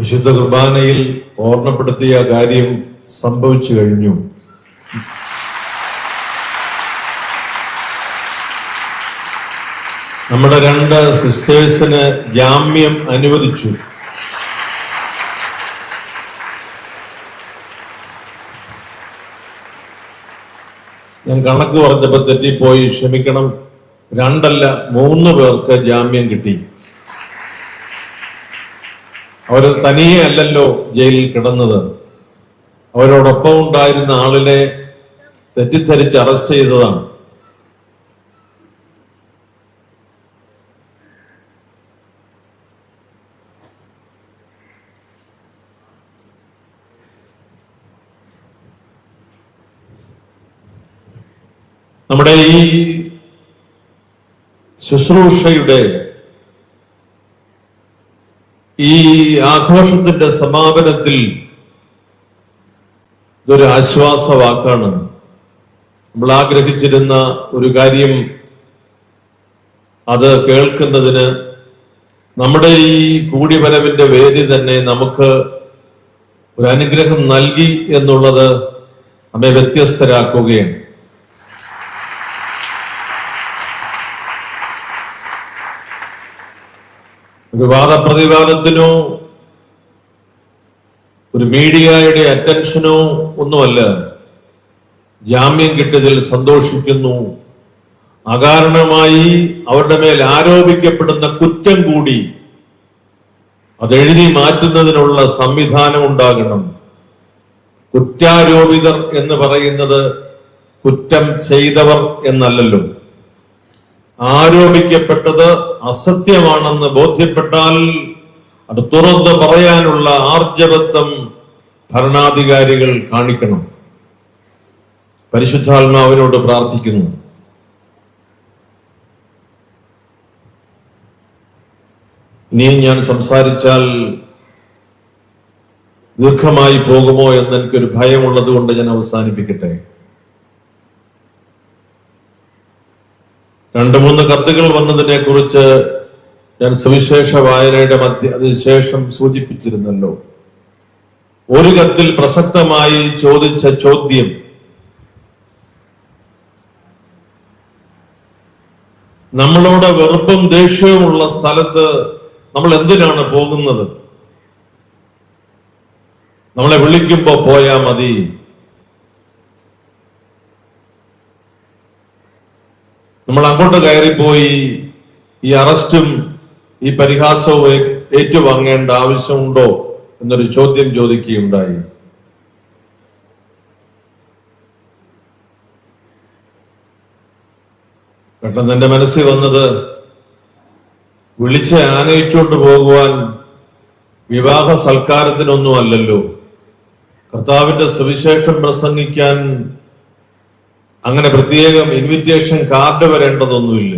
വിശുദ്ധ കുർബാനയിൽ ഓർമ്മപ്പെടുത്തിയ കാര്യം സംഭവിച്ചു കഴിഞ്ഞു. നമ്മുടെ രണ്ട് സിസ്റ്റേഴ്സിന് ജാമ്യം അനുവദിച്ചു. ഞാൻ കണക്ക് പറഞ്ഞപ്പോ തെറ്റിപ്പോയി. ക്ഷമിക്കണം. രണ്ടല്ല മൂന്ന് പേർക്ക് ജാമ്യം കിട്ടി. അവർ തനിയെ അല്ലല്ലോ ജയിലിൽ കിടന്നത്. അവരോടൊപ്പം ഉണ്ടായിരുന്ന ആളിനെ തെറ്റിദ്ധരിച്ച് അറസ്റ്റ് ചെയ്തതാണ്. നമ്മുടെ ഈ ശുശ്രൂഷയുടെ ഈ ആഘോഷത്തിന്റെ സമാപനത്തിൽ ഇതൊരു ആശ്വാസ വാക്കാണ് നമ്മൾ ആഗ്രഹിച്ചിരുന്ന ഒരു കാര്യം അത് കേൾക്കുന്നതിന് നമ്മുടെ ഈ കൂടിവരവിന്റെ വേദി തന്നെ നമുക്ക് ഒരു അനുഗ്രഹം നൽകി എന്നുള്ളത് നമ്മെ വ്യത്യസ്തരാക്കുകയാണ്. ഒരു വാദപ്രതിവാദത്തിനോ ഒരു മീഡിയയുടെ അറ്റൻഷനോ ഒന്നുമല്ല. ജാമ്യം കിട്ടിയതിൽ സന്തോഷിക്കുന്നു. അകാരണമായി അവരുടെ മേൽ ആരോപിക്കപ്പെടുന്ന കുറ്റം കൂടി അതെഴുതി മാറ്റുന്നതിനുള്ള സംവിധാനം ഉണ്ടാകണം. കുറ്റാരോപിതർ എന്ന് പറയുന്നത് കുറ്റം ചെയ്തവർ എന്നല്ലല്ലോ. ആരോപിക്കപ്പെട്ടത് അസത്യമാണെന്ന് ബോധ്യപ്പെട്ടാൽ അത് തുറന്ന് പറയാനുള്ള ആർജവത്വം ഭരണാധികാരികൾ കാണിക്കണം. പരിശുദ്ധാത്മാവിനോട് പ്രാർത്ഥിക്കുന്നു. ഇനിയും ഞാൻ സംസാരിച്ചാൽ ദീർഘമായി പോകുമോ എന്ന് എനിക്കൊരു ഭയമുള്ളത് കൊണ്ട് ഞാൻ അവസാനിപ്പിക്കട്ടെ. രണ്ട് മൂന്ന് കത്തുകൾ വന്നതിനെ കുറിച്ച് ഞാൻ സുവിശേഷ വായനയുടെ മധ്യ അതിനുശേഷം സൂചിപ്പിച്ചിരുന്നല്ലോ. ഒരു കത്തിൽ പ്രസക്തമായി ചോദിച്ച ചോദ്യം. നമ്മളോട് വെറുപ്പും ദേഷ്യവുമുള്ള സ്ഥലത്ത് നമ്മൾ എന്തിനാണ് പോകുന്നത്? നമ്മളെ വിളിക്കുമ്പോ പോയാ മതി. നമ്മൾ അങ്ങോട്ട് കയറിപ്പോയി ഈ അറസ്റ്റും ഈ പരിഹാസവും ഏറ്റുവാങ്ങേണ്ട ആവശ്യമുണ്ടോ എന്നൊരു ചോദ്യം ചോദിക്കുകയുണ്ടായി. പെട്ടെന്ന് എന്റെ മനസ്സിൽ വന്നത് വിളിച്ച് ആനയിച്ചോണ്ട് പോകുവാൻ വിവാഹ സൽക്കാരത്തിനൊന്നും അല്ലല്ലോ. കർത്താവിന്റെ സുവിശേഷം പ്രസംഗിക്കാൻ അങ്ങനെ പ്രത്യേകം invitation card വരേണ്ടതൊന്നുമില്ല.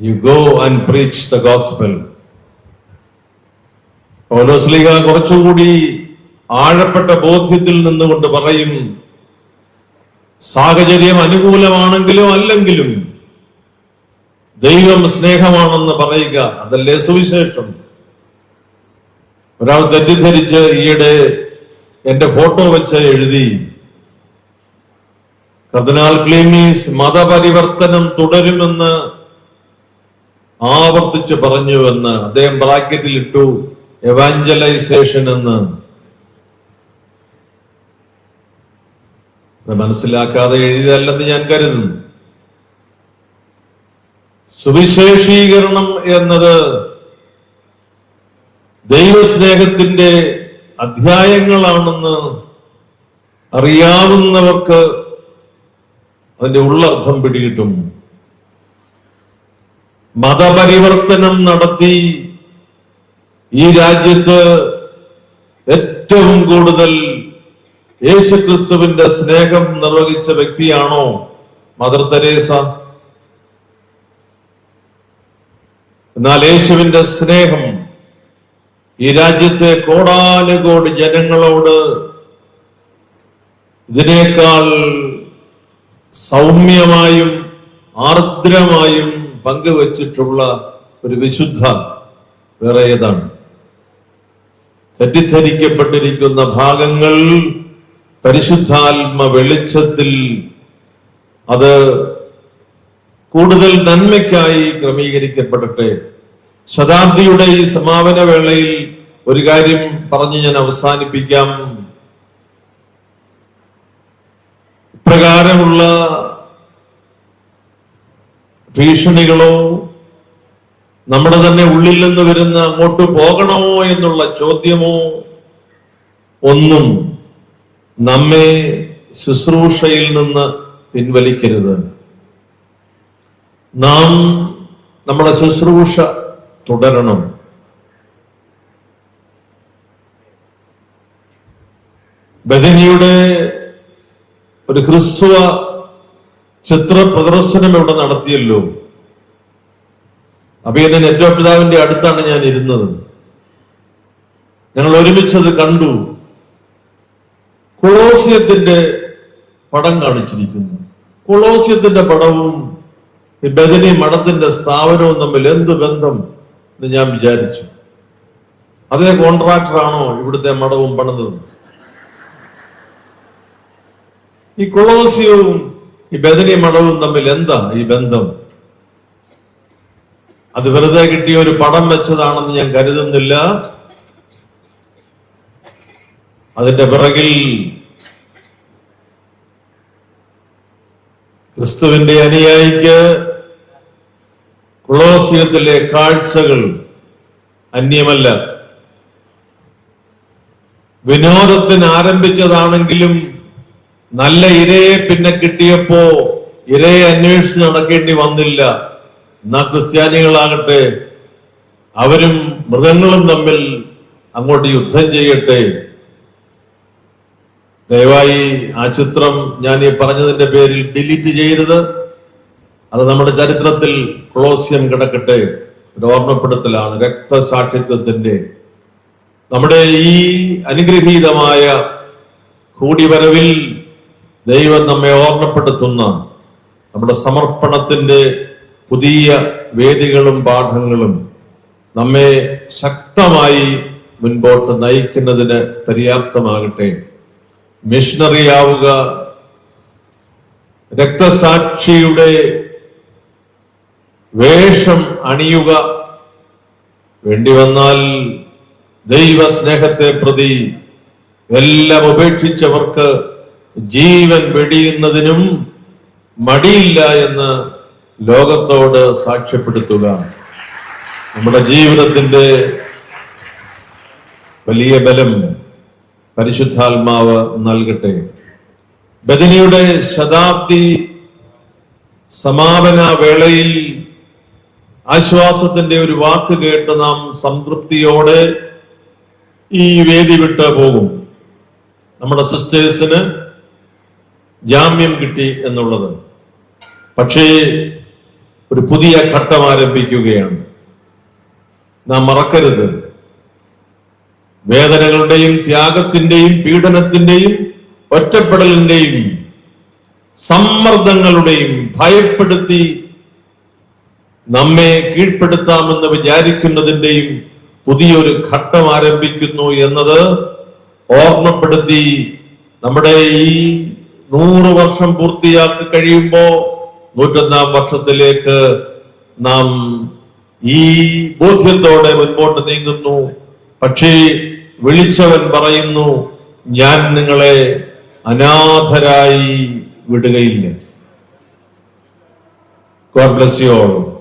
You go and preach the gospel പൗലോസ്ലിക കുറച്ചുകൂടി ആഴപ്പെട്ട ബോധ്യത്തിൽ നിന്നുകൊണ്ട് പറയും സാഹചര്യം അനുകൂലമാണെങ്കിലും അല്ലെങ്കിലും ദൈവം സ്നേഹമാണെന്ന് പറയുക അതല്ലേ സുവിശേഷം? ഒരാൾ തെറ്റിദ്ധരിച്ച് ഈയിടെ എന്റെ ഫോട്ടോ വെച്ച് എഴുതി കർദിനാൾ ക്ലീമീസ് മതപരിവർത്തനം തുടരുമെന്ന് ആവർത്തിച്ച് പറഞ്ഞുവെന്ന് അദ്ദേഹം ബ്രാക്കറ്റിൽ ഇട്ടു എവാഞ്ചലൈസേഷൻ എന്ന്. അത് മനസ്സിലാക്കാതെ എഴുതിയല്ലെന്ന് ഞാൻ കരുതുന്നു. സുവിശേഷീകരണം എന്നത് ദൈവസ്നേഹത്തിന്റെ അധ്യായങ്ങളാണെന്ന് അറിയാവുന്നവർക്ക് അതിന്റെ ഉള്ളർത്ഥം പിടികിട്ടും മതപരിവർത്തനം നടത്തി ഈ രാജ്യത്ത് ഏറ്റവും കൂടുതൽ യേശുക്രിസ്തുവിന്റെ സ്നേഹം നിർവഹിച്ച വ്യക്തിയാണോ മദർ തെരേസ? എന്നാൽ യേശുവിന്റെ സ്നേഹം ഈ രാജ്യത്തെ കോടാനുകോടി ജനങ്ങളോട് ഇതിനേക്കാൾ സൗമ്യമായും ആർദ്രമായും പങ്കുവച്ചിട്ടുള്ള ഒരു വിശുദ്ധ വേറെ ഏതാണ്? തെറ്റിദ്ധരിക്കപ്പെട്ടിരിക്കുന്ന ഭാഗങ്ങൾ പരിശുദ്ധാത്മ വെളിച്ചത്തിൽ അത് കൂടുതൽ നന്മയ്ക്കായി ക്രമീകരിക്കപ്പെടട്ടെ. ശതാബ്ദിയുടെ ഈ സമാപന വേളയിൽ ഒരു കാര്യം പറഞ്ഞ് ഞാൻ അവസാനിപ്പിക്കാം. ഇപ്രകാരമുള്ള ഭീഷണികളോ നമ്മുടെ തന്നെ ഉള്ളിൽ നിന്ന് വരുന്ന അങ്ങോട്ട് പോകണമോ എന്നുള്ള ചോദ്യമോ ഒന്നും നമ്മെ ശുശ്രൂഷയിൽ നിന്ന് പിൻവലിക്കരുത്. നാം നമ്മുടെ ശുശ്രൂഷ തുടരണം. ബദനിയുടെ ഒരു ക്രിസ്തുവ ചിത്ര പ്രദർശനം ഇവിടെ നടത്തിയല്ലോ. അഭിയനൻ ഏറ്റവും പിതാവിന്റെ അടുത്താണ് ഞാൻ ഇരുന്നത്. ഞങ്ങൾ ഒരുമിച്ചത് കണ്ടു. കൊളോസിയത്തിന്റെ പടം കാണിച്ചിരിക്കുന്നു. കൊളോസിയത്തിന്റെ പടവും ഈ ബദനി മഠത്തിന്റെ സ്ഥാപനവും തമ്മിൽ എന്ത് ബന്ധം എന്ന് ഞാൻ വിചാരിച്ചു. അതേ കോൺട്രാക്ടറാണോ ഇവിടുത്തെ മഠവും പണിതത്? ഈ കൊളോസിയവും ഈ ബദനി മഠവും തമ്മിൽ എന്താ ഈ ബന്ധം? അത് വെറുതെ കിട്ടിയ ഒരു പടം വെച്ചതാണെന്ന് ഞാൻ കരുതുന്നില്ല. അതിന്റെ പിറകിൽ ക്രിസ്തുവിന്റെ അനുയായിക്ക് കൊളോസിയത്തിലെ കാഴ്ചകൾ അന്യമല്ല. വിനോദത്തിന് ആരംഭിച്ചതാണെങ്കിലും നല്ല ഇരയെ പിന്നെ കിട്ടിയപ്പോ ഇരയെ അന്വേഷിച്ച് നടക്കേണ്ടി വന്നില്ല. എന്നാ ക്രിസ്ത്യാനികളാകട്ടെ അവരും മൃഗങ്ങളും തമ്മിൽ അങ്ങോട്ട് യുദ്ധം ചെയ്യട്ടെ. ദയവായി ആ ചിത്രം ഞാൻ ഈ പറഞ്ഞതിന്റെ പേരിൽ ഡിലീറ്റ് ചെയ്യരുത്. അത് നമ്മുടെ ചരിത്രത്തിൽ ക്ലോസ്യം കിടക്കട്ടെ. ഒരു ഓർമ്മപ്പെടുത്തലാണ് രക്തസാക്ഷിത്വത്തിന്റെ. നമ്മുടെ ഈ അനുഗ്രഹീതമായ കൂടിവരവിൽ ദൈവം നമ്മെ ഓർമ്മപ്പെടുത്തുന്ന നമ്മുടെ സമർപ്പണത്തിന്റെ പുതിയ വേദികളും പാഠങ്ങളും നമ്മെ ശക്തമായി മുൻപോട്ട് നയിക്കുന്നതിന് പര്യാപ്തമാകട്ടെ. മിഷണറി ആവുക രക്തസാക്ഷിയുടെ വേഷം അണിയുക വേണ്ടി വന്നാൽ ദൈവ സ്നേഹത്തെ പ്രതി എല്ലാം ഉപേക്ഷിച്ചവർക്ക് ജീവൻ വെടിയുന്നതിനും മടിയില്ല എന്ന് ലോകത്തോട് സാക്ഷ്യപ്പെടുത്തുക. നമ്മുടെ ജീവിതത്തിന്റെ വലിയ ബലം പരിശുദ്ധാത്മാവ് നൽകട്ടെ. ബദനിയുടെ ശതാബ്ദി സമാപന വേളയിൽ ആശ്വാസത്തിന്റെ ഒരു വാക്ക് കേട്ട് നാം സംതൃപ്തിയോടെ ഈ വേദി വിട്ട് പോകും. നമ്മുടെ സിസ്റ്റേഴ്സിന് ജാമ്യം കിട്ടി എന്നുള്ളത്. പക്ഷേ ഒരു പുതിയ ഘട്ടം ആരംഭിക്കുകയാണ്. നാം മറക്കരുത്. വേദനകളുടെയും ത്യാഗത്തിന്റെയും പീഡനത്തിന്റെയും ഒറ്റപ്പെടലിന്റെയും സമ്മർദ്ദങ്ങളുടെയും ഭയപ്പെടുത്തി നമ്മെ കീഴ്പ്പെടുത്താമെന്ന് വിചാരിക്കുന്നതിന്റെയും പുതിയൊരു ഘട്ടം ആരംഭിക്കുന്നു എന്നത് ഓർമ്മപ്പെടുത്തി നമ്മുടെ ഈ നൂറ് വർഷം പൂർത്തിയാക്കി കഴിയുമ്പോ നൂറ്റൊന്നാം വർഷത്തിലേക്ക് നാം ഈ ബോധ്യത്തോടെ മുൻപോട്ട് നീങ്ങുന്നു. പക്ഷേ വിളിച്ചവൻ പറയുന്നു ഞാൻ നിങ്ങളെ അനാഥരായി വിടുകയില്ല. God bless you all